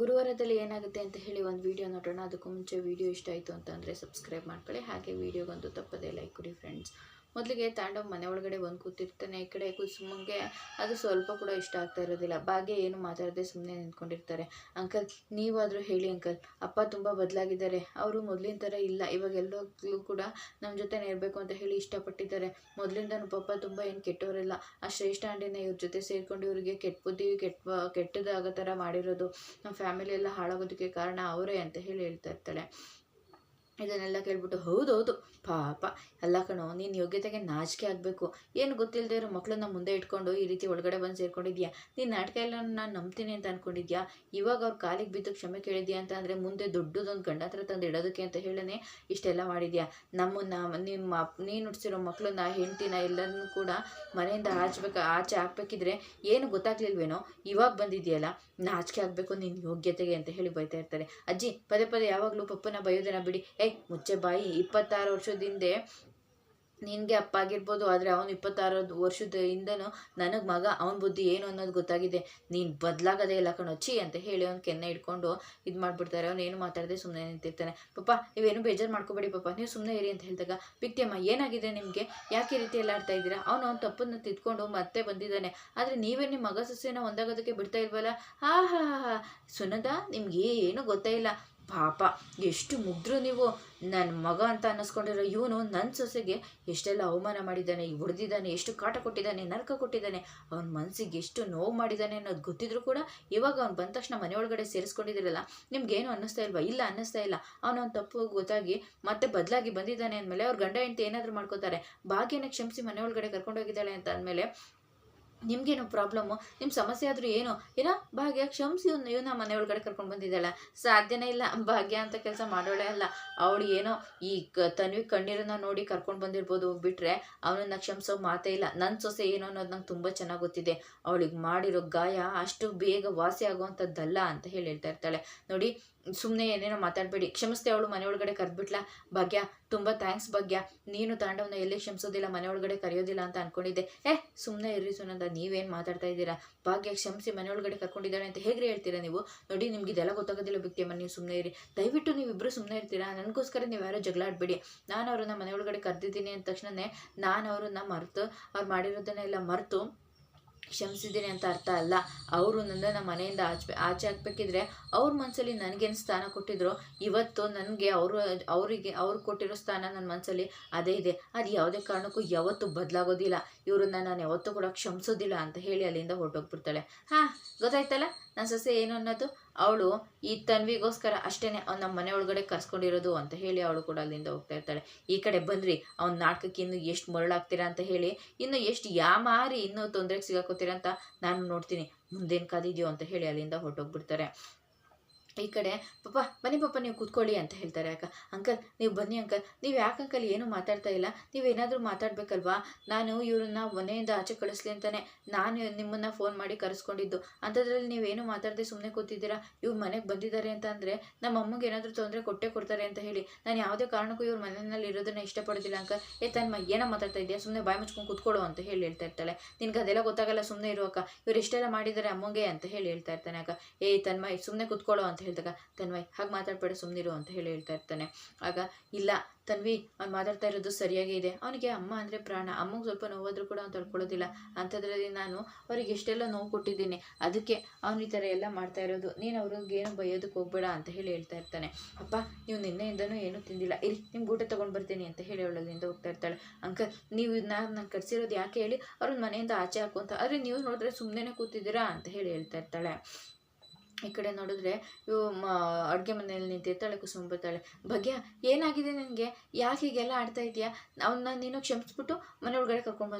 ಗುರುವಾರದಲ್ಲಿ ಏನಾಗುತ್ತೆ ಅಂತ ಹೇಳಿ ಒಂದು ವಿಡಿಯೋ ನೋಡೋಣ. ಅದಕ್ಕೂ ಮುಂಚೆ ವಿಡಿಯೋ ಇಷ್ಟ ಆಯಿತು ಅಂತಂದರೆ ಸಬ್ಸ್ಕ್ರೈಬ್ ಮಾಡ್ಕೊಳ್ಳಿ. ಹಾಗೆ ವಿಡಿಯೋಗೊಂದು ತಪ್ಪದೇ ಲೈಕ್ ಕೊಡಿ ಫ್ರೆಂಡ್ಸ್ ಮೊದಲಿಗೆ ತಾಂಡವ್ ಮನೆ ಒಳಗಡೆ ಬಂದು ಕೂತಿರ್ತಾನೆ, ಈ ಕಡೆ ಕುಸುಮಗೆ ಅದು ಸ್ವಲ್ಪ ಕೂಡ ಇಷ್ಟ ಆಗ್ತಾ ಇರೋದಿಲ್ಲ. ಭಾಗ್ಯ ಏನು ಮಾತಾಡದೆ ಸುಮ್ಮನೆ ನಿಂತ್ಕೊಂಡಿರ್ತಾರೆ. ಅಂಕಲ್, ನೀವಾದರೂ ಹೇಳಿ ಅಂಕಲ್. ಅಪ್ಪ ತುಂಬ ಬದಲಾಗಿದ್ದಾರೆ. ಅವರು ಮೊದಲಿನ ಥರ ಇಲ್ಲ. ಇವಾಗ ಎಲ್ಲೂ ಕೂಡ ನಮ್ಮ ಜೊತೆನೇ ಇರಬೇಕು ಅಂತ ಹೇಳಿ ಇಷ್ಟಪಟ್ಟಿದ್ದಾರೆ. ಮೊದಲಿಂದ ನಮ್ಮ ಪಪ್ಪ ತುಂಬ ಏನು ಕೆಟ್ಟವರಲ್ಲ ಆ ಶ್ರೇಷ್ಠ ಆಂಟಿನ ಇವ್ರ ಜೊತೆ ಸೇರಿಕೊಂಡು ಇವರಿಗೆ ಕೆಟ್ಟ ಬುದ್ಧಿ, ಕೆಟ್ಟ ಕೆಟ್ಟದಾಗೋ ಥರ ಮಾಡಿರೋದು ನಮ್ಮ ಫ್ಯಾಮಿಲಿ ಎಲ್ಲ ಹಾಳಾಗೋದಕ್ಕೆ ಕಾರಣ ಅವರೇ ಅಂತ ಹೇಳಿ ಹೇಳ್ತಾ ಇರ್ತಾಳೆ. ಇದನ್ನೆಲ್ಲ ಕೇಳ್ಬಿಟ್ಟು, ಹೌದು ಹೌದು. ಪಾಪ ಎಲ್ಲ ಕಣೋ, ನೀನು ಯೋಗ್ಯತೆಗೆ ನಾಚಿಕೆ ಆಗಬೇಕು. ಏನು ಗೊತ್ತಿಲ್ಲದೆ ಇರೋ ಮಕ್ಕಳನ್ನ ಮುಂದೆ ಇಟ್ಕೊಂಡು ಈ ರೀತಿ ಒಳಗಡೆ ಬಂದು ಸೇರ್ಕೊಂಡಿದ್ಯಾ? ನೀನು ನಾಟಕ ಎಲ್ಲ ನಾನು ನಂಬ್ತೀನಿ ಅಂತ ಅಂದ್ಕೊಂಡಿದ್ಯಾ ಇವಾಗ ಅವ್ರ ಕಾಲಿಗೆ ಬಿದ್ದು ಕ್ಷಮೆ ಕೇಳಿದ್ಯಾ ಅಂತ ಅಂದರೆ ಮುಂದೆ ದೊಡ್ಡದೊಂದು ಗಂಡ ಹತ್ರ ತಂದು ಇಡೋದಕ್ಕೆ ಅಂತ ಹೇಳೇ ಇಷ್ಟೆಲ್ಲ ಮಾಡಿದ್ಯಾ? ನಮ್ಮನ್ನ, ನಿಮ್ಮ ನೀನು ಹುಟ್ಟಿಸಿರೋ ಮಕ್ಕಳನ್ನ ಹೆಂಡ್ತಿನ ಎಲ್ಲರನ್ನೂ ಕೂಡ ಮನೆಯಿಂದ ಆಚಬೇಕು, ಆಚೆ ಹಾಕ್ಬೇಕಿದ್ರೆ ಏನು ಗೊತ್ತಾಗ್ಲಿಲ್ವೇನೋ? ಇವಾಗ ಬಂದಿದೆಯಲ್ಲ? ನಾಚಿಕೆ ಆಗಬೇಕು ನಿನ್ನ ಯೋಗ್ಯತೆಗೆ ಅಂತ ಹೇಳಿ ಬೈತಾ ಇರ್ತಾರೆ. ಅಜ್ಜಿ, ಪದೇ ಪದೇ ಯಾವಾಗಲೂ ಪಪ್ಪನ ಬಯೋದನ್ನ ಬಿಡಿ. ಏಯ್, ಮುಚ್ಚೆ ಬಾಯಿ. ಇಪ್ಪತ್ತಾರು ವರ್ಷದ ಹಿಂದೆ ನಿನಗೆ ಅಪ್ಪ ಆಗಿರ್ಬೋದು ಆದರೆ ಅವನು ಇಪ್ಪತ್ತಾರು ವರ್ಷದ ಹಿಂದನೂ ನನಗೆ ಮಗ, ಅವನ ಬುದ್ಧಿ ಏನು ಅನ್ನೋದು ಗೊತ್ತಾಗಿದೆ. ನೀನು ಬದಲಾಗದೇ ಇಲ್ಲ ಕಣೋ, ಛೀ ಅಂತ ಹೇಳಿ ಅವ್ನು ಕೆನ್ನೆ ಇಟ್ಕೊಂಡು ಇದು ಮಾಡ್ಬಿಡ್ತಾರೆ. ಅವ್ನು ಏನು ಮಾತಾಡದೆ ಸುಮ್ಮನೆ ನಿಂತಿರ್ತಾನೆ. ಪಪ್ಪ, ನೀವೇನು ಬೇಜಾರು ಮಾಡ್ಕೋಬೇಡಿ ಪಪ್ಪ, ನೀವು ಸುಮ್ಮನೆ ಇರಿ ಅಂತ ಹೇಳಿದಾಗ ಪಿಕ್ತಿಯಮ್ಮ ಏನಾಗಿದೆ ನಿಮಗೆ? ಯಾಕೆ ಈ ರೀತಿ ಎಲ್ಲ ಆಡ್ತಾ ಇದ್ದೀರಾ? ಅವನು ಅವ್ನ ತಪ್ಪನ್ನು ತಿದ್ಕೊಂಡು ಮತ್ತೆ ಬಂದಿದ್ದಾನೆ. ಆದರೆ ನೀವೇ ನಿಮ್ಮ ಮಗ ಸಸ್ಯನ ಒಂದಾಗೋದಕ್ಕೆ ಬಿಡ್ತಾ ಇಲ್ವಲ್ಲ? ಹಾ ಹಾ ಹಾ ಹಾ ಸುನಂದ, ನಿಮ್ಗೆ ಏನು ಗೊತ್ತೇ ಇಲ್ಲ. ಪಾಪ, ಎಷ್ಟು ಮುಗ್ದ್ರು ನೀವು. ನನ್ನ ಮಗ ಅಂತ ಅನ್ನಿಸ್ಕೊಂಡಿರೋ ಇವನು ನನ್ನ ಸೊಸೆಗೆ ಎಷ್ಟೆಲ್ಲ ಅವಮಾನ ಮಾಡಿದ್ದಾನೆ, ಹೊಡೆದಿದ್ದಾನೆ, ಎಷ್ಟು ಕಾಟ ಕೊಟ್ಟಿದ್ದಾನೆ, ನರಕ ಕೊಟ್ಟಿದ್ದಾನೆ, ಅವನ ಮನಸ್ಸಿಗೆ ಎಷ್ಟು ನೋವು ಮಾಡಿದ್ದಾನೆ ಅನ್ನೋದು ಗೊತ್ತಿದ್ರು ಕೂಡ ಇವಾಗ ಅವ್ನು ಬಂದ ತಕ್ಷಣ ಮನೆ ಒಳಗಡೆ ಸೇರಿಸ್ಕೊಂಡಿದ್ದೀರಲ್ಲ, ನಿಮ್ಗೇನು ಅನ್ನಿಸ್ತಾ ಇಲ್ವಾ? ಇಲ್ಲ, ಅನ್ನಿಸ್ತಾ ಇಲ್ಲ. ಅವನ ತಪ್ಪು ಗೊತ್ತಾಗಿ ಮತ್ತೆ ಬದಲಾಗಿ ಬಂದಿದ್ದಾನೆ ಅಂದಮೇಲೆ ಅವ್ರ ಗಂಡ ಹೆಂಡತಿ ಏನಾದರೂ ಮಾಡ್ಕೋತಾರೆ, ಭಾಗ್ಯನ ಕ್ಷಮಿಸಿ ಮನೆ ಒಳಗಡೆ ಕರ್ಕೊಂಡೋಗಿದ್ದಾಳೆ ಅಂತ ಅಂದಮೇಲೆ ನಿಮ್ಗೇನು ಪ್ರಾಬ್ಲಮ್ಮು ನಿಮ್ಮ ಸಮಸ್ಯೆ ಆದರೂ ಏನು? ಏನೋ ಭಾಗ್ಯ ಕ್ಷಮಿಸಿ ಒಂದು ಇವನ ಮನೆ ಒಳಗಡೆ ಕರ್ಕೊಂಡು ಬಂದಿದ್ದಾಳ. ಸಾಧ್ಯನೇ ಇಲ್ಲ. ಭಾಗ್ಯ ಅಂತ ಕೆಲಸ ಮಾಡೋಳೆ ಅಲ್ಲ. ಅವಳು ಏನೋ ಈ ತನ್ವಿ ಕಣ್ಣೀರನ್ನ ನೋಡಿ ಕರ್ಕೊಂಡು ಬಂದಿರ್ಬೋದು ಬಿಟ್ಟರೆ ಅವನನ್ನ ಕ್ಷಮಿಸೋ ಮಾತೇ ಇಲ್ಲ. ನನ್ನ ಸೊಸೆ ಏನೋ ಅನ್ನೋದು ನಂಗೆ ತುಂಬ ಚೆನ್ನಾಗಿ ಗೊತ್ತಿದೆ. ಅವಳಿಗೆ ಮಾಡಿರೋ ಗಾಯ ಅಷ್ಟು ಬೇಗ ವಾಸಿ ಆಗುವಂಥದ್ದಲ್ಲ ಅಂತ ಹೇಳಿ ಹೇಳ್ತಾ ಇರ್ತಾಳೆ. ನೋಡಿ ಸುಮ್ಮನೆ ಏನೇನೋ ಮಾತಾಡಬೇಡಿ. ಕ್ಷಮಿಸ್ತೆ ಅವಳು ಮನೆ ಒಳಗಡೆ ಕರೆದ್ಬಿಟ್ಲ. ಭಾಗ್ಯ, ತುಂಬ ಥ್ಯಾಂಕ್ಸ್ ಭಾಗ್ಯ. ನೀನು ತಾಂಡವನ್ನ ಎಲ್ಲಿ ಕ್ಷಮಿಸೋದಿಲ್ಲ ಮನೆ ಒಳಗಡೆ ಕರೆಯೋದಿಲ್ಲ ಅಂತ ಅನ್ಕೊಂಡಿದ್ದೆ. ಏ ಸುಮ್ಮನೆ ಇರ್ರಿ ಸುನಂದ, ನೀವೇನು ಮಾತಾಡ್ತಾ ಇದ್ದೀರಾ? ಭಾಗ್ಯ, ಕ್ಷಮಿಸಿ ಮನೆ ಒಳಗಡೆ ಕರ್ಕೊಂಡಿದ್ದಾಳೆ ಅಂತ ಹೇಗೆ ಹೇಳ್ತೀರಾ ನೀವು? ನೋಡಿ, ನಿಮ್ಗೆ ಇದೆಲ್ಲ ಗೊತ್ತಾಗೋದಿಲ್ಲ ಬಿಕ್ತಿಯಮ್ಮ ನೀವು ಸುಮ್ಮನೆ ಇರಿ ದಯವಿಟ್ಟು ನೀವಿಬ್ಬರು ಸುಮ್ಮನೆ ಇರ್ತೀರಾ? ನನಗೋಸ್ಕರ ನೀವು ಯಾರೋ ಜಗಳ ಆಡಬೇಡಿ. ನಾನು ಅವ್ರನ್ನ ಮನೆ ಒಳಗಡೆ ಕರೆದಿದ್ದೀನಿ ಅಂದ ತಕ್ಷಣನೇ ನಾನು ಅವ್ರನ್ನ ಮರೆತು, ಅವ್ರು ಮಾಡಿರೋದನ್ನೆಲ್ಲ ಮರೆತು ಕ್ಷಮಿಸಿದ್ದೀನಿ ಅಂತ ಅರ್ಥ ಅಲ್ಲ. ಅವರು ನನ್ನನ್ನು ಮನೆಯಿಂದ ಆಚೆ ಆಚೆ ಹಾಕ್ಬೇಕಿದ್ರೆ ಅವ್ರ ಮನಸ್ಸಲ್ಲಿ ನನಗೇನು ಸ್ಥಾನ ಕೊಟ್ಟಿದ್ರು ಇವತ್ತು ನನಗೆ ಅವರು, ಅವರಿಗೆ ಅವ್ರು ಕೊಟ್ಟಿರೋ ಸ್ಥಾನ ನನ್ನ ಮನಸ್ಸಲ್ಲಿ ಅದೇ ಇದೆ. ಅದು ಯಾವುದೇ ಕಾರಣಕ್ಕೂ ಯಾವತ್ತೂ ಬದಲಾಗೋದಿಲ್ಲ. ಇವ್ರನ್ನ ನಾನು ಯಾವತ್ತೂ ಕೂಡ ಕ್ಷಮಿಸೋದಿಲ್ಲ ಅಂತ ಹೇಳಿ ಅಲ್ಲಿಂದ ಹೊರಟೋಗ್ಬಿಡ್ತಾಳೆ. ಹಾ, ಗೊತ್ತಾಯ್ತಲ್ಲ? ನನ್ನ ಸೊಸೆ ಏನು ಅನ್ನೋದು? ಅವಳು ಈ ತನ್ವಿಗೋಸ್ಕರ ಅಷ್ಟೇ ಅವ್ನು ನಮ್ಮ ಮನೆ ಒಳಗಡೆ ಕರ್ಸ್ಕೊಂಡಿರೋದು ಅಂತ ಹೇಳಿ ಅವಳು ಕೂಡ ಅಲ್ಲಿಂದ ಹೋಗ್ತಾ ಇರ್ತಾಳೆ. ಈ ಕಡೆ ಬಂದ್ರಿ, ಅವ್ನ ನಾಟಕಕ್ಕೆ ಇನ್ನು ಎಷ್ಟು ಮರಳಾಗ್ತೀರಾ ಅಂತ ಹೇಳಿ, ಇನ್ನು ಎಷ್ಟು ಯಾಮಾರಿ ಇನ್ನೂ ತೊಂದರೆಗೆ ಸಿಗಾಕೋತೀರಾ ಅಂತ ನಾನು ನೋಡ್ತೀನಿ. ಮುಂದೇನು ಕಾದಿದೆಯೋ ಅಂತ ಹೇಳಿ ಅಲ್ಲಿಂದ ಹೊರಟೋಗ್ಬಿಡ್ತಾರೆ. ಈ ಕಡೆ ಪಾಪ ಬನ್ನಿ ಪಾಪ ನೀವು ಕೂತ್ಕೊಳ್ಳಿ ಅಂತ ಹೇಳ್ತಾರೆ ಅಕ್ಕ. ಅಂಕಲ್, ನೀವು ಬನ್ನಿ ಅಂಕಲ್. ನೀವು ಯಾಕೆ ಅಂಕಲ್, ಏನು ಮಾತಾಡ್ತಾ ಇಲ್ಲ. ನೀವೇನಾದರೂ ಮಾತಾಡಬೇಕಲ್ವಾ? ನಾನು ಇವ್ರನ್ನ ಮನೆಯಿಂದ ಆಚೆ ಕಳಿಸ್ಲಿ ಅಂತಲೇ ನಾನು ನಿಮ್ಮನ್ನ ಫೋನ್ ಮಾಡಿ ಕರೆಸ್ಕೊಂಡಿದ್ದು. ಅಂಥದ್ರಲ್ಲಿ ನೀವೇನು ಮಾತಾಡದೆ ಸುಮ್ಮನೆ ಕೂತಿದ್ದೀರಾ? ಇವ್ರು ಮನೆಗೆ ಬಂದಿದ್ದಾರೆ ಅಂತ ಅಂದರೆ ನಮ್ಮ ಅಮ್ಮಗೆ ಏನಾದರೂ ತೊಂದರೆ ಕೊಟ್ಟೆ ಕೊಡ್ತಾರೆ ಅಂತ ಹೇಳಿ. ನಾನು ಯಾವುದೇ ಕಾರಣಕ್ಕೂ ಇವ್ರ ಮನೆಯಲ್ಲಿ ಇರೋದನ್ನ ಇಷ್ಟಪಡೋದಿಲ್ಲ ಅಂಕಲ್. ಏ, ತನ್ಮ, ಏನೋ ಮಾತಾಡ್ತಾ ಇದೆಯಾ ಸುಮ್ಮನೆ ಬಾಯಿ ಮುಚ್ಕೊಂಡು ಕೂತ್ಕೊಳ್ಳೋ ಅಂತ ಹೇಳಿ ಹೇಳ್ತಾ ಇರ್ತಾಳೆ. ನಿನ್ಗೆ ಅದೆಲ್ಲ ಗೊತ್ತಾಗಲ್ಲ ಸುಮ್ಮನೆ ಇರೋ ಅಕ್ಕ. ಇವ್ರು ಇಷ್ಟೆಲ್ಲ ಮಾಡಿದ್ದಾರೆ ಅಮ್ಮಂಗೆ ಅಂತ ಹೇಳಿ ಹೇಳ್ತಾ ಇರ್ತಾನೆ ಅಕ್ಕ. ಏ, ತನ್ಮ ಸುಮ್ಮನೆ ಕೂತ್ಕೊಳ್ಳೋ ಅಂತ ಹೇಳಿದಾಗ, ತನ್ವಯ್, ಹಾಗೆ ಮಾತಾಡಬೇಡ ಸುಮ್ಮನಿರು ಅಂತ ಹೇಳಿ ಹೇಳ್ತಾ ಇರ್ತಾನೆ. ಆಗ, ಇಲ್ಲ, ತನ್ವಿ, ಅವ್ನು ಮಾತಾಡ್ತಾ ಇರೋದು ಸರಿಯಾಗೇ ಇದೆ. ಅವನಿಗೆ ಅಮ್ಮ ಅಂದರೆ ಪ್ರಾಣ. ಅಮ್ಮಗೆ ಸ್ವಲ್ಪ ನೋವಾದರೂ ಕೂಡ ಅವ್ನು ತಡ್ಕೊಳ್ಳೋದಿಲ್ಲ. ಅಂಥದ್ರಲ್ಲಿ ನಾನು ಅವ್ರಿಗೆ ಎಷ್ಟೆಲ್ಲ ನೋವು ಕೊಟ್ಟಿದ್ದೀನಿ. ಅದಕ್ಕೆ ಅವ್ನು ಈ ಥರ ಎಲ್ಲ ಮಾಡ್ತಾ ಇರೋದು. ನೀನು ಅವ್ರಿಗೆ ಏನು ಬೈಯೋದಕ್ಕೆ ಹೋಗ್ಬೇಡ ಅಂತ ಹೇಳಿ ಹೇಳ್ತಾ ಇರ್ತಾನೆ. ಅಪ್ಪ, ನೀವು ನಿನ್ನೆಯಿಂದನೂ ಏನೂ ತಿಂದಿಲ್ಲ. ಇರಿ ನಿಮ್ಗೆ ಊಟ ತೊಗೊಂಡು ಬರ್ತೀನಿ ಅಂತ ಹೇಳಿ ಅವಳಲ್ಲಿಂದ ಹೋಗ್ತಾ ಇರ್ತಾಳೆ. ಅಂಕಲ್, ನೀವು ನಾನು ನಾನು ಕಟ್ಸಿರೋದು ಯಾಕೆ ಹೇಳಿ? ಅವ್ರನ್ನ ಮನೆಯಿಂದ ಆಚೆ ಹಾಕು ಅಂತ ಆದರೆ ನೀವು ನೋಡಿದ್ರೆ ಸುಮ್ಮನೆ ಕೂತಿದ್ದೀರಾ ಅಂತ ಹೇಳಿ ಹೇಳ್ತಾ ಇರ್ತಾಳೆ. ಈ ಕಡೆ ನೋಡಿದ್ರೆ ಇವು ಮ, ಅಡುಗೆ ಮನೆಯಲ್ಲಿ ನಿಂತಿರ್ತಾಳೆ, ಕುಸುಮ ಬರ್ತಾಳೆ. ಭಾಗ್ಯ, ಏನಾಗಿದೆ ನಿನಗೆ? ಯಾಕೆ ಹೀಗೆಲ್ಲ ಆಡ್ತಾ ಇದೆಯಾ ಅವನ್ನ ನೀನು ಕ್ಷಮಿಸ್ಬಿಟ್ಟು ಮನೆ ಒಳಗಡೆ ಕರ್ಕೊಂಡು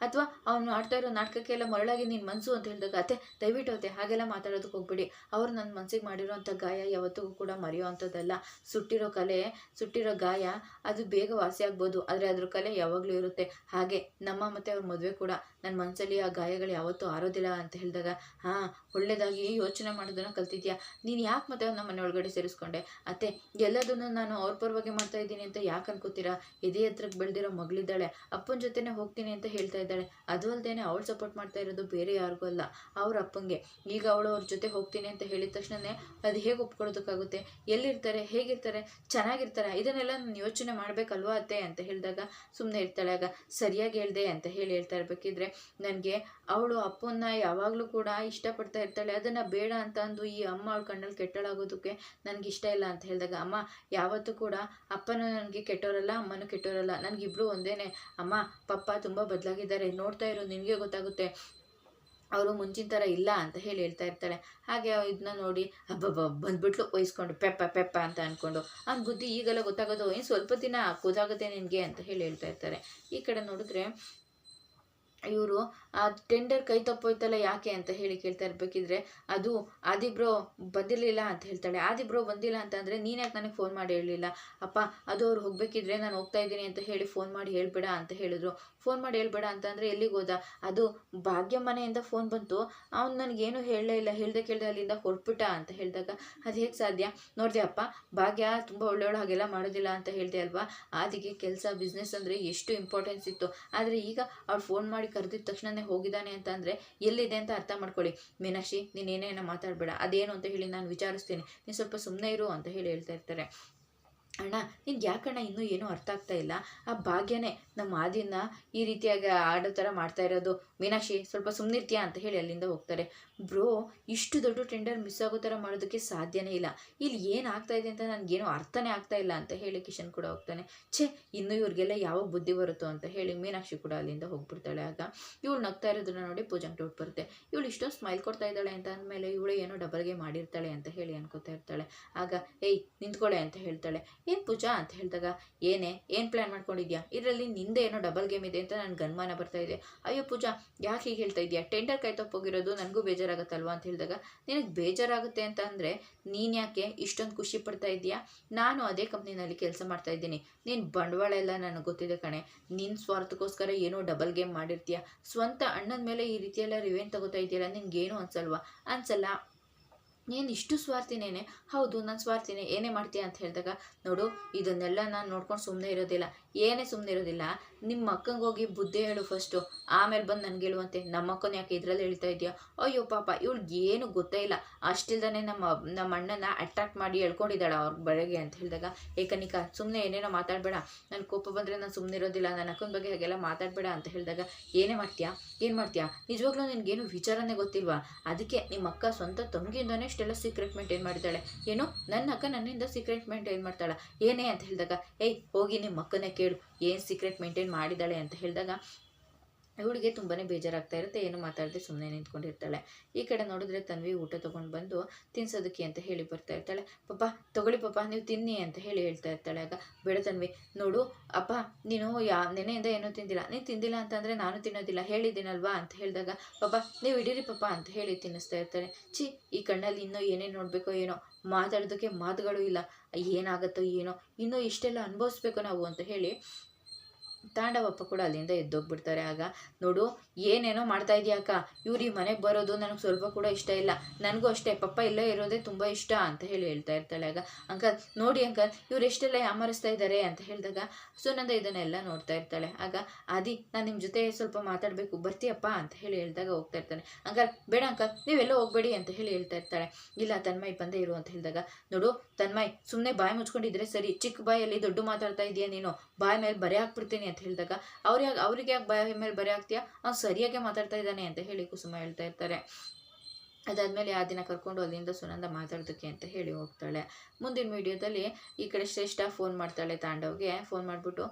ಅಥವಾ ಅವನು ಆಡ್ತಾ ಇರೋ ನಾಟಕಕ್ಕೆಲ್ಲ ಮರಳಾಗಿ ನಿನ್ನ ಮನಸ್ಸು ಅಂತ ಹೇಳಿದಾಗ ಅತ್ತೆ ದಯವಿಟ್ಟು ಅತ್ತೆ ಹಾಗೆಲ್ಲ ಮಾತಾಡೋದಕ್ಕೆ ಹೋಗ್ಬೇಡಿ. ಅವ್ರು ನನ್ನ ಮನಸ್ಸಿಗೆ ಮಾಡಿರೋವಂಥ ಗಾಯ ಯಾವತ್ತಿಗೂ ಕೂಡ ಮರೆಯೋ ಅಂಥದ್ದಲ್ಲ ಸುಟ್ಟಿರೋ ಕಲೆ, ಸುಟ್ಟಿರೋ ಗಾಯ, ಅದು ಬೇಗ ವಾಸಿ ಆಗ್ಬೋದು. ಆದರೆ ಅದ್ರ ಕಲೆ ಯಾವಾಗಲೂ ಇರುತ್ತೆ. ಹಾಗೆ ನಮ್ಮ ಮತ್ತು ಅವ್ರ ಮದುವೆ ಕೂಡ. ನನ್ನ ಮನಸ್ಸಲ್ಲಿ ಆ ಗಾಯಗಳು ಯಾವತ್ತೂ ಆರೋದಿಲ್ಲ ಅಂತ ಹೇಳಿದಾಗ, ಹಾಂ ಒಳ್ಳೆಯದಾಗಿ ಯೋಚನೆ ಮಾಡೋದು ಅನ್ನೋದನ್ನ ಕಲ್ತಿದ್ಯಾ? ನೀನು ಯಾಕೆ ಮತ್ತೆ ನಮ್ಮ ಮನೆ ಒಳಗಡೆ ಸೇರಿಸ್ಕೊಂಡೆ? ಅತ್ತೆ, ಎಲ್ಲದನ್ನು ನಾನು ಅವ್ರ ಪರವಾಗಿ ಮಾಡ್ತಾ ಇದ್ದೀನಿ ಅಂತ ಯಾಕೆ ಅನ್ಕೋತೀರಾ? ಎದೆ ಹತ್ರಕ್ಕೆ ಬೆಳೆದಿರೋ ಮಗಳಿದ್ದಾಳೆ. ಅಪ್ಪನ ಜೊತೆನೇ ಹೋಗ್ತೀನಿ ಅಂತ ಹೇಳ್ತಾ ಇದ್ದಾಳೆ. ಅದು ಅಲ್ಲದೇನೆ ಅವಳು ಸಪೋರ್ಟ್ ಮಾಡ್ತಾ ಇರೋದು ಬೇರೆ ಯಾರಿಗೂ ಅಲ್ಲ, ಅವ್ರ ಅಪ್ಪಂಗೆ. ಈಗ ಅವಳು ಅವ್ರ ಜೊತೆ ಹೋಗ್ತೀನಿ ಅಂತ ಹೇಳಿದ ತಕ್ಷಣನೇ ಅದು ಹೇಗೆ ಒಪ್ಕೊಳ್ಳೋದಕ್ಕಾಗುತ್ತೆ? ಎಲ್ಲಿರ್ತಾರೆ? ಹೇಗಿರ್ತಾರೆ? ಚೆನ್ನಾಗಿರ್ತಾರೆ? ಇದನ್ನೆಲ್ಲ ನಾನು ಯೋಚನೆ ಮಾಡಬೇಕಲ್ವಾ ಅತ್ತೆ ಅಂತ ಹೇಳಿದಾಗ ಸುಮ್ಮನೆ ಇರ್ತಾಳೆ. ಆಗ ಸರಿಯಾಗಿ ಹೇಳಿದೆ ಅಂತ ಹೇಳಿ ಹೇಳ್ತಾ ಇರ್ಬೇಕಿದ್ರೆ, ನನಗೆ ಅವಳು ಅಪ್ಪನ್ನ ಯಾವಾಗಲೂ ಕೂಡ ಇಷ್ಟಪಡ್ತಾ ಇರ್ತಾಳೆ. ಅದನ್ನು ಬೇಡ ಅಂತ ಅಂದು ಈ ಅಮ್ಮ ಅವ್ಳ ಕಣ್ಣಲ್ಲಿ ಕೆಟ್ಟಳಾಗೋದಕ್ಕೆ ನನಗೆ ಇಷ್ಟ ಇಲ್ಲ ಅಂತ ಹೇಳಿದಾಗ, ಅಮ್ಮ, ಯಾವತ್ತೂ ಕೂಡ ಅಪ್ಪನೂ ನನಗೆ ಕೆಟ್ಟೋರಲ್ಲ, ಅಮ್ಮನೂ ಕೆಟ್ಟವರಲ್ಲ ನನಗಿಬ್ರು ಒಂದೇನೆ. ಅಮ್ಮ, ಪಪ್ಪ ತುಂಬ ಬದಲಾಗಿದ್ದಾರೆ. ನೋಡ್ತಾ ಇರೋ, ನಿನಗೆ ಗೊತ್ತಾಗುತ್ತೆ. ಅವರು ಮುಂಚಿನ ಥರ ಇಲ್ಲ ಅಂತ ಹೇಳಿ ಹೇಳ್ತಾ ಇರ್ತಾಳೆ. ಹಾಗೆ ಇದನ್ನ ನೋಡಿ ಹಬ್ಬಬ್ಬ ಬಂದ್ಬಿಟ್ಲು. ವಹಿಸ್ಕೊಂಡು ಪೆಪ್ಪ ಪೆಪ್ಪ ಅಂತ ಅಂದ್ಕೊಂಡು ಅವ್ನ ಬುದ್ಧಿ ಈಗೆಲ್ಲ ಗೊತ್ತಾಗೋದು. ಏನು ಸ್ವಲ್ಪ ದಿನ ಕೂದಾಗುತ್ತೆ ನಿನಗೆ ಅಂತ ಹೇಳಿ ಹೇಳ್ತಾ ಇರ್ತಾರೆ. ಈ ಕಡೆ ನೋಡಿದ್ರೆ ಇವರು ಆ ಟೆಂಡರ್ ಕೈ ತಪ್ಪೋಯ್ತಲ್ಲ ಯಾಕೆ ಅಂತ ಹೇಳಿ ಕೇಳ್ತಾ ಇರ್ಬೇಕಿದ್ರೆ ಅದು ಆದಿಬ್ರೋ ಬಂದಿರಲಿಲ್ಲ ಅಂತ ಹೇಳ್ತಾಳೆ. ಆದಿಬ್ರೋ ಬಂದಿಲ್ಲ ಅಂತ ಅಂದರೆ ನೀನು ಯಾಕೆ ನನಗೆ ಫೋನ್ ಮಾಡಿ ಹೇಳಲಿಲ್ಲ? ಅಪ್ಪ, ಅದು ಅವ್ರು ಹೋಗಬೇಕಿದ್ರೆ ನಾನು ಹೋಗ್ತಾ ಇದ್ದೀನಿ ಅಂತ ಹೇಳಿ ಫೋನ್ ಮಾಡಿ ಹೇಳ್ಬೇಡ ಅಂತ ಹೇಳಿದ್ರು. ಫೋನ್ ಮಾಡಿ ಹೇಳ್ಬೇಡ ಅಂತಂದರೆ ಎಲ್ಲಿಗೆ ಹೋದ? ಅದು ಭಾಗ್ಯ ಮನೆಯಿಂದ ಫೋನ್ ಬಂತು. ಅವ್ನು ನನಗೇನು ಹೇಳಲೇ ಇಲ್ಲ. ಹೇಳ್ದೆ ಕೇಳ್ದೆ ಅಲ್ಲಿಂದ ಹೊರಟ್ಬಿಟ್ಟ ಅಂತ ಹೇಳಿದಾಗ, ಅದು ಹೇಗೆ ಸಾಧ್ಯ? ನೋಡಿದೆ ಅಪ್ಪ, ಭಾಗ್ಯ ತುಂಬ ಒಳ್ಳೆಯವಳು, ಹಾಗೆಲ್ಲ ಮಾಡೋದಿಲ್ಲ ಅಂತ ಹೇಳಿದೆ ಅಲ್ವಾ? ಆದಿಗೆ ಕೆಲಸ ಬಿಸ್ನೆಸ್ ಅಂದರೆ ಎಷ್ಟು ಇಂಪಾರ್ಟೆನ್ಸ್ ಇತ್ತು. ಆದರೆ ಈಗ ಅವ್ರು ಫೋನ್ ಮಾಡಿ ಕರೆದಿದ ತಕ್ಷಣನೇ ಹೋಗಿದ್ದಾನೆ ಅಂತ ಅಂದರೆ ಎಲ್ಲಿದೆ ಅಂತ ಅರ್ಥ ಮಾಡ್ಕೊಳ್ಳಿ. ಮೀನಾಕ್ಷಿ, ನೀನು ಏನೇನೋ ಮಾತಾಡಬೇಡ. ಅದೇನು ಅಂತ ಹೇಳಿ ನಾನು ವಿಚಾರಿಸ್ತೀನಿ. ನೀನು ಸ್ವಲ್ಪ ಸುಮ್ಮನೆ ಇರು ಅಂತ ಹೇಳಿ ಹೇಳ್ತಾ ಇರ್ತಾರೆ. ಅಣ್ಣ, ನಿನ್ಗೆ ಯಾಕಣ್ಣ ಇನ್ನೂ ಏನೂ ಅರ್ಥ ಆಗ್ತಾ ಇಲ್ಲ? ಆ ಭಾಗ್ಯನೇ ನಮ್ಮ ಆದಿನ ಈ ರೀತಿಯಾಗಿ ಆಡೋ ಥರ ಮಾಡ್ತಾ ಇರೋದು. ಮೀನಾಕ್ಷಿ, ಸ್ವಲ್ಪ ಸುಮ್ಮನಿರ್ತೀಯಾ ಅಂತ ಹೇಳಿ ಅಲ್ಲಿಂದ ಹೋಗ್ತಾರೆ. ಬ್ರೋ, ಇಷ್ಟು ದೊಡ್ಡ ಟೆಂಡರ್ ಮಿಸ್ ಆಗೋ ಥರ ಮಾಡೋದಕ್ಕೆ ಸಾಧ್ಯನೇ ಇಲ್ಲ. ಇಲ್ಲಿ ಏನು ಆಗ್ತಾ ಇದೆ ಅಂತ ನನಗೇನು ಅರ್ಥನೇ ಆಗ್ತಾ ಇಲ್ಲ ಅಂತ ಹೇಳಿ ಕಿಶನ್ ಕೂಡ ಹೋಗ್ತಾನೆ. ಛೇ, ಇನ್ನು ಇವ್ರಿಗೆಲ್ಲ ಯಾವಾಗ ಬುದ್ಧಿ ಬರುತ್ತೋ ಅಂತ ಹೇಳಿ ಮೀನಾಕ್ಷಿ ಕೂಡ ಅಲ್ಲಿಂದ ಹೋಗ್ಬಿಡ್ತಾಳೆ. ಆಗ ಇವಳು ನಗ್ತಾ ಇರೋದನ್ನ ನೋಡಿ ಪೂಜಾ ಡೌಟ್ ಬರುತ್ತೆ. ಇವಳು ಇಷ್ಟೊಂದು ಸ್ಮೈಲ್ ಕೊಡ್ತಾ ಇದ್ದಾಳೆ ಅಂತ ಅಂದಮೇಲೆ ಇವಳು ಏನೋ ಡಬಲ್ಗೆ ಮಾಡಿರ್ತಾಳೆ ಅಂತ ಹೇಳಿ ಅನ್ಕೋತಾ ಇರ್ತಾಳೆ. ಆಗ, ಏಯ್ ನಿಂತ್ಕೊಳ್ಳೆ ಅಂತ ಹೇಳ್ತಾಳೆ. ಏನು ಪೂಜಾ? ಅಂತ ಹೇಳಿದಾಗ, ಏನೇ, ಏನು ಪ್ಲ್ಯಾನ್ ಮಾಡ್ಕೊಂಡಿದ್ಯಾ? ಇದರಲ್ಲಿ ನಿಂದೆ ಏನೋ ಡಬಲ್ ಗೇಮ್ ಇದೆ ಅಂತ ನನ್ನ ಗನ್ಮಾನ ಬರ್ತಾ ಇದೆ. ಅಯ್ಯೋ ಪೂಜಾ, ಯಾಕೆ ಹೀಗೆ ಹೇಳ್ತಾ ಇದೆಯಾ ಟೆಂಡರ್ ಕೈ ತಪ್ಪೋಗಿರೋದು, ನನಗೂ ಬೇಜಾರಾಗುತ್ತಲ್ವಾ ಅಂತ ಹೇಳಿದಾಗ, ನಿನಗೆ ಬೇಜಾರಾಗುತ್ತೆ ಅಂತ ಅಂದರೆ, ನೀನು ಯಾಕೆ ಇಷ್ಟೊಂದು ಖುಷಿ ಪಡ್ತಾ ಇದೆಯಾ ನಾನು ಅದೇ ಕಂಪ್ನಿನಲ್ಲಿ ಕೆಲಸ ಮಾಡ್ತಾ ಇದ್ದೀನಿ. ನೀನು ಬಂಡವಾಳ ಎಲ್ಲ ನನಗೆ ಗೊತ್ತಿದೆ ಕಣೆ. ನಿನ್ನ ಸ್ವಾರ್ಥಕ್ಕೋಸ್ಕರ ಏನೋ ಡಬಲ್ ಗೇಮ್ ಮಾಡಿರ್ತೀಯ? ಸ್ವಂತ ಅಣ್ಣನ ಮೇಲೆ ಈ ರೀತಿಯೆಲ್ಲ ರಿವೇನ್ ತಗೋತಾ ಇದೆಯಲ್ಲ, ನಿನಗೇನು ಅನ್ಸಲ್ವಾ? ಅನ್ಸಲ್ಲ? ನೀನು ಇಷ್ಟು ಸ್ವಾರ್ಥಿನೇನೆ? ಹೌದು, ನಾನು ಸ್ವಾರ್ಥಿನೇ. ಏನೇ ಮಾಡ್ತೀಯ ಅಂತ ಹೇಳಿದಾಗ, ನೋಡು, ಇದನ್ನೆಲ್ಲ ನಾನು ನೋಡ್ಕೊಂಡು ಸುಮ್ಮನೆ ಇರೋದಿಲ್ಲ. ಏನೇ ಸುಮ್ಮನೆ ಇರೋದಿಲ್ಲ. ನಿಮ್ಮ ಅಕ್ಕಂಗೆ ಹೋಗಿ ಬುದ್ಧಿ ಹೇಳು ಫಸ್ಟು ಆಮೇಲೆ ಬಂದು ನನಗೆ ಹೇಳುವಂತೆ. ನಮ್ಮ ಅಕ್ಕನ ಯಾಕೆ ಇದರಲ್ಲಿ ಹೇಳ್ತಾ ಇದೆಯಾ? ಅಯ್ಯೋ, ಪಾಪ ಇವಳಿಗೆ ಏನು ಗೊತ್ತೇ ಇಲ್ಲ. ಅಷ್ಟಿಲ್ದೇ ನಮ್ಮ ನಮ್ಮ ಅಣ್ಣನ ಅಟ್ರಾಕ್ಟ್ ಮಾಡಿ ಹೇಳ್ಕೊಂಡಿದ್ದಾಳೆ ಅವ್ರ ಬೆಳಗ್ಗೆ ಅಂತ ಹೇಳಿದಾಗ, ಏಕನಿಕ ಸುಮ್ಮನೆ ಏನೇನೋ ಮಾತಾಡಬೇಡ. ನನ್ನ ಕೋಪ ಬಂದರೆ ನಾನು ಸುಮ್ಮನೆ ಇರೋದಿಲ್ಲ. ನನ್ನ ಅಕ್ಕನ ಬಗ್ಗೆ ಹಾಗೆಲ್ಲ ಮಾತಾಡಬೇಡ ಅಂತ ಹೇಳಿದಾಗ, ಏನೇ ಮಾಡ್ತೀಯಾ? ಏನು ಮಾಡ್ತೀಯಾ? ನಿಜವಾಗ್ಲೂ ನಿನಗೇನು ವಿಚಾರನೇ ಗೊತ್ತಿಲ್ವಾ? ಅದಕ್ಕೆ ನಿಮ್ಮ ಅಕ್ಕ ಸ್ವಂತ ತಂಗಿಯಿಂದನೇ ಇಷ್ಟೆಲ್ಲ ಸೀಕ್ರೆಟ್ ಮೇಂಟೈನ್ ಮಾಡಿದ್ದಾಳೆ? ಏನು? ನನ್ನ ಅಕ್ಕ ನನ್ನಿಂದ ಸೀಕ್ರೆಟ್ ಮೇಂಟೈನ್ ಮಾಡ್ತಾಳೆ? ಏನೇ ಅಂತ ಹೇಳಿದಾಗ, ಏಯ್, ಹೋಗಿ ನಿಮ್ಮ ಅಕ್ಕನೇ ಕೇಳು, ಏನು ಸೀಕ್ರೆಟ್ ಮೇಂಟೈನ್ ಮಾಡಿದ್ದಾಳೆ? ಅಂತ ಹೇಳಿದಾಗ ಇವಳಿಗೆ ತುಂಬಾ ಬೇಜಾರಾಗ್ತಾ ಇರುತ್ತೆ, ಏನು ಮಾತಾಡದೆ ಸುಮ್ಮನೆ ನಿಂತ್ಕೊಂಡಿರ್ತಾಳೆ. ಈ ಕಡೆ ನೋಡಿದ್ರೆ ತನ್ವಿ ಊಟ ತೊಗೊಂಡು ಬಂದು ತಿನ್ಸೋದಕ್ಕೆ ಅಂತ ಹೇಳಿ ಬರ್ತಾ ಇರ್ತಾಳೆ. ಪಪ್ಪ, ತೊಗೊಳ್ಳಿ ಪಪ್ಪ, ನೀವು ತಿನ್ನಿ ಅಂತ ಹೇಳಿ ಹೇಳ್ತಾ ಇರ್ತಾಳೆ. ಆಗ, ಬೇಡ ತನ್ವಿ, ನೋಡು, ಅಪ್ಪ, ನೀನು ಯಾ, ನೆನೆಯಿಂದ ಏನೂ ತಿಂದಿಲ್ಲ. ನೀನು ತಿಂದಿಲ್ಲ ಅಂತಂದರೆ ನಾನು ತಿನ್ನೋದಿಲ್ಲ, ಹೇಳಿದ್ದೀನಲ್ವಾ? ಅಂತ ಹೇಳಿದಾಗ, ಪಪ್ಪ, ನೀವು ಇಡೀರಿ ಪಪ್ಪ ಅಂತ ಹೇಳಿ ತಿನ್ನಿಸ್ತಾ ಇರ್ತಾಳೆ. ಛೀ, ಈ ಕಣ್ಣಲ್ಲಿ ಇನ್ನೂ ಏನೇನು ನೋಡಬೇಕೋ ಏನೋ, ಮಾತಾಡೋದಕ್ಕೆ ಮಾತುಗಳು ಇಲ್ಲ. ಏನಾಗುತ್ತೋ ಏನೋ, ಇನ್ನೂ ಇಷ್ಟೆಲ್ಲ ಅನುಭವಿಸ್ಬೇಕು ನಾವು? ಅಂತ ಹೇಳಿ ತಾಂಡವಪ್ಪ ಕೂಡ ಅಲ್ಲಿಂದ ಎದ್ದೋಗ್ಬಿಡ್ತಾರೆ. ಆಗ ನೋಡು, ಏನೇನೋ ಮಾಡ್ತಾ ಇದೆಯಾ ಅಕ್ಕ? ಇವ್ರು ಈ ಮನೆಗೆ ಬರೋದು ನನಗೆ ಸ್ವಲ್ಪ ಕೂಡ ಇಷ್ಟ ಇಲ್ಲ. ನನಗೂ ಅಷ್ಟೇ, ಪಪ್ಪ ಇಲ್ಲೇ ಇರೋದೇ ತುಂಬ ಇಷ್ಟ ಅಂತ ಹೇಳಿ ಹೇಳ್ತಾ ಇರ್ತಾಳೆ. ಆಗ ಅಂಕಲ್, ನೋಡಿ ಅಂಕಲ್, ಇವ್ರು ಎಷ್ಟೆಲ್ಲ ಯಾಮರಿಸ್ತಾ ಇದ್ದಾರೆ ಅಂತ ಹೇಳಿದಾಗ ಸುನಂದ ಇದನ್ನೆಲ್ಲ ನೋಡ್ತಾ ಇರ್ತಾಳೆ. ಆಗ ಆದಿ, ನಾನು ನಿಮ್ಮ ಜೊತೆ ಸ್ವಲ್ಪ ಮಾತಾಡಬೇಕು, ಬರ್ತೀಯಪ್ಪ ಅಂತ ಹೇಳಿ ಹೇಳಿದಾಗ ಹೋಗ್ತಾ ಇರ್ತಾನೆ. ಅಂಕಲ್, ಬೇಡ ಅಂಕಲ್, ನೀವೆಲ್ಲ ಹೋಗ್ಬೇಡಿ ಅಂತ ಹೇಳಿ ಹೇಳ್ತಾ ಇರ್ತಾಳೆ. ಇಲ್ಲ, ತನ್ಮಯ್ ಬಂದೇ ಇರು ಅಂತ ಹೇಳಿದಾಗ, ನೋಡು, ತನ್ಮಯ್ ಸುಮ್ಮನೆ ಬಾಯಿ ಮುಚ್ಕೊಂಡಿದ್ರೆ ಸರಿ, ಚಿಕ್ಕ ಬಾಯಲ್ಲಿ ದೊಡ್ಡ ಮಾತಾಡ್ತಾ ಇದೆಯಾ ನೀನು, ಬಾಯಿ ಮೇಲೆ ಬರೆ ಹಾಕ್ಬಿಡ್ತೀನಿ ಅಂತ ಹೇಳಿದಾಗ ಅವ್ರು ಅವ್ರಿಗೆ ಯಾಕೆ ಭಯ ಮೇಲೆ ಬರೆ ಆಗ್ತೀಯಾ? ಅವ್ನು ಸರಿಯಾಗಿ ಮಾತಾಡ್ತಾ ಇದ್ದಾನೆ ಅಂತ ಹೇಳಿ ಕುಸುಮ ಹೇಳ್ತಾ ಇರ್ತಾರೆ. ಅದಾದಮೇಲೆ ಆ ದಿನ ಕರ್ಕೊಂಡು ಅಲ್ಲಿಂದ ಸುನಂದ ಮಾತಾಡೋದಕ್ಕೆ ಅಂತ ಹೇಳಿ ಹೋಗ್ತಾಳೆ. ಮುಂದಿನ ವಿಡಿಯೋದಲ್ಲಿ ಈ ಕಡೆ ಶ್ರೇಷ್ಠ ಫೋನ್ ಮಾಡ್ತಾಳೆ ತಾಂಡವ್ಗೆ. ಫೋನ್ ಮಾಡಿಬಿಟ್ಟು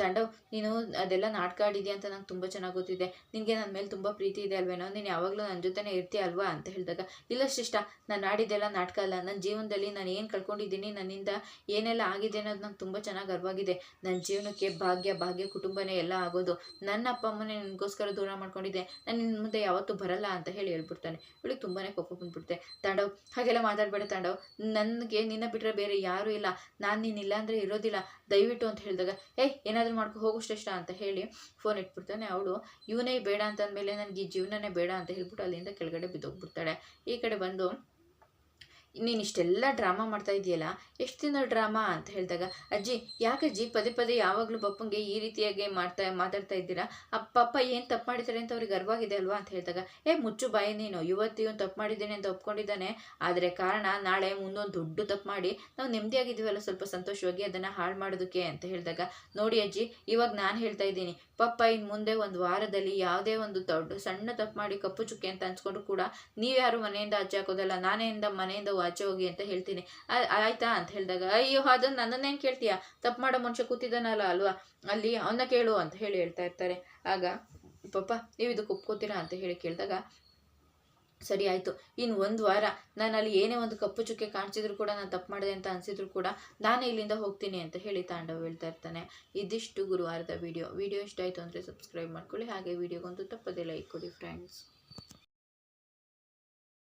ತಾಂಡವ್, ನೀನು ಅದೆಲ್ಲ ನಾಟಕ ಆಡಿದ್ಯಾ ಅಂತ ನಂಗೆ ತುಂಬ ಚೆನ್ನಾಗಿ ಗೊತ್ತಿದೆ. ನಿನಗೆ ನನ್ನ ಮೇಲೆ ತುಂಬ ಪ್ರೀತಿ ಇದೆ ಅಲ್ವೇನೋ? ನೀನು ಯಾವಾಗಲೂ ನನ್ನ ಜೊತೆನೇ ಇರ್ತೀಯ ಅಲ್ವಾ? ಅಂತ ಹೇಳಿದಾಗ, ಇಲ್ಲ ಶ್ರೇಷ್ಠ, ನಾನು ಆಡಿದ್ದೆಲ್ಲ ನಾಟಕ ಅಲ್ಲ. ನನ್ನ ಜೀವನದಲ್ಲಿ ನಾನು ಏನು ಕಳ್ಕೊಂಡಿದ್ದೀನಿ, ನನ್ನಿಂದ ಏನೆಲ್ಲ ಆಗಿದೆ ಅನ್ನೋದು ನಂಗೆ ತುಂಬ ಚೆನ್ನಾಗಿ ಅರ್ವಾಗಿದೆ. ನನ್ನ ಜೀವನಕ್ಕೆ ಭಾಗ್ಯ ಭಾಗ್ಯ, ಕುಟುಂಬನೇ ಎಲ್ಲ ಆಗೋದು. ನನ್ನ ಅಪ್ಪ ಅಮ್ಮನೇ ನಿನಗೋಸ್ಕರ ದೂರ ಮಾಡ್ಕೊಂಡಿದ್ದೆ. ನಾನು ನಿನ್ನ ಮುಂದೆ ಯಾವತ್ತೂ ಬರಲ್ಲ ಅಂತ ಹೇಳಿ ಹೇಳ್ಬಿಡ್ತಾನೆ. ಇವಳಿಗೆ ತುಂಬಾ ಕೋಪ ಬಂದ್ಬಿಡುತ್ತೆ. ತಾಂಡವ್, ಹಾಗೆಲ್ಲ ಮಾತಾಡಬೇಡ ತಾಂಡವ್. ನನಗೆ ನಿನ್ನ ಬಿಟ್ಟರೆ ಬೇರೆ ಯಾರೂ ಇಲ್ಲ. ನಾನು ನೀನಿಲ್ಲ ಅಂದರೆ ಇರೋದಿಲ್ಲ. ದಯವಿಟ್ಟು ಅಂತ ಹೇಳಿದಾಗ, ಏಯ್, ಏನಾದರೂ ಮಾಡ್ಕೊ, ಹೋಗು ಶ್ರೇಷ್ಠ ಅಂತ ಹೇಳಿ ಫೋನ್ ಇಟ್ಬಿಡ್ತಾನೆ. ಅವಳು, ಇವನೇ ಬೇಡ ಅಂತ ಅಂದಮೇಲೆ ನನಗೆ ಈ ಜೀವನನೇ ಬೇಡ ಅಂತ ಹೇಳ್ಬಿಟ್ಟು ಅಲ್ಲಿಂದ ಕೆಳಗಡೆ ಬಿದ್ದೋಗ್ಬಿಡ್ತಾಳೆ. ಈ ಕಡೆ ಬಂದು ನೀನು ಇಷ್ಟೆಲ್ಲ ಡ್ರಾಮಾ ಮಾಡ್ತಾ ಇದೆಯಲ್ಲ ಎಷ್ಟು ದಿನ ಡ್ರಾಮಾ ಅಂತ ಹೇಳಿದಾಗ, ಅಜ್ಜಿ ಯಾಕಜ್ಜಿ ಪದೇ ಪದೇ ಯಾವಾಗಲೂ ಪಪ್ಪಂಗೆ ಈ ರೀತಿಯಾಗಿ ಮಾಡ್ತಾ, ಮಾತಾಡ್ತಾ ಇದ್ದೀರಾ? ಅಪ್ಪ ಪಪ್ಪ ಏನು ತಪ್ಪು ಮಾಡಿದ್ದಾರೆ ಅಂತ ಅವ್ರಿಗೆ ಅರ್ವಾಗಿದೆ ಅಲ್ವಾ ಅಂತ ಹೇಳಿದಾಗ, ಏ, ಮುಚ್ಚು ಬಾಯಿ ನೀನು ಇವನು ತಪ್ಪು ಮಾಡಿದ್ದೇನೆ ಅಂತ ಒಪ್ಕೊಂಡಿದ್ದಾನೆ. ಆದರೆ ಕಾರಣ, ನಾಳೆ ಮುಂದೊಂದು ದೊಡ್ಡ ತಪ್ಪು ಮಾಡಿ, ನಾವು ನೆಮ್ಮದಿಯಾಗಿದ್ದೀವಲ್ಲ ಸ್ವಲ್ಪ ಸಂತೋಷವಾಗಿ ಅದನ್ನು ಹಾಳು ಮಾಡೋದಕ್ಕೆ ಅಂತ ಹೇಳಿದಾಗ, ನೋಡಿ ಅಜ್ಜಿ, ಇವಾಗ ನಾನು ಹೇಳ್ತಾ ಇದ್ದೀನಿ, ಪಪ್ಪ ಇನ್ನು ಮುಂದೆ ಒಂದು ವಾರದಲ್ಲಿ ಯಾವುದೇ ಒಂದು ದೊಡ್ಡ ಸಣ್ಣ ತಪ್ಪು ಮಾಡಿ ಕಪ್ಪು ಚುಕ್ಕೆ ಅಂತ ಅನ್ಸ್ಕೊಂಡು ಕೂಡ, ನೀವ್ಯಾರು ಮನೆಯಿಂದ ಆಚೆ ಹಾಕೋದಲ್ಲ ಇಂದ ಮನೆಯಿಂದ ಆಚೆ ಹೋಗಿ ಅಂತ ಹೇಳ್ತೀನಿ. ಆಯ್ತಾ ಅಂತ ಹೇಳಿದಾಗ, ಅಯ್ಯೋ, ಅದನ್ನ ನನ್ನನ್ನೇನು ಕೇಳ್ತೀಯ? ತಪ್ಪು ಮಾಡೋ ಮನುಷ್ಯ ಕೂತಿದ್ದಾನಲ್ಲ ಅಲ್ವಾ? ಅಲ್ಲಿ ಅವನ್ನ ಕೇಳು ಅಂತ ಹೇಳಿ ಹೇಳ್ತಾ ಇರ್ತಾರೆ. ಆಗ ಪಾಪ ನೀವು ಇದಕ್ಕೆ ಒಪ್ಕೋತೀರಾ ಅಂತ ಹೇಳಿ ಕೇಳಿದಾಗ, ಸರಿ ಆಯಿತು. ಇನ್ನು ಒಂದು ವಾರ ನಾನು ಅಲ್ಲಿ ಏನೇ ಒಂದು ಕಪ್ಪು ಚುಕ್ಕೆ ಕಾಣಿಸಿದ್ರು ಕೂಡ ನಾನು ತಪ್ಪು ಮಾಡಿದೆ ಅಂತ ಅನಿಸಿದ್ರು ಕೂಡ ನಾನು ಇಲ್ಲಿಂದ ಹೋಗ್ತೀನಿ ಅಂತ ಹೇಳಿ ತಾಂಡವ್ ಹೇಳ್ತಾ ಇರ್ತಾನೆ. ಇದಿಷ್ಟು ಗುರುವಾರದ ವಿಡಿಯೋ. ವಿಡಿಯೋ ಇಷ್ಟ ಆಯಿತು ಅಂದರೆ ಸಬ್ಸ್ಕ್ರೈಬ್ ಮಾಡ್ಕೊಳ್ಳಿ. ಹಾಗೆ ವಿಡಿಯೋಗೊಂದು ತಪ್ಪದೇ ಲೈಕ್ ಕೊಡಿ ಫ್ರೆಂಡ್ಸ್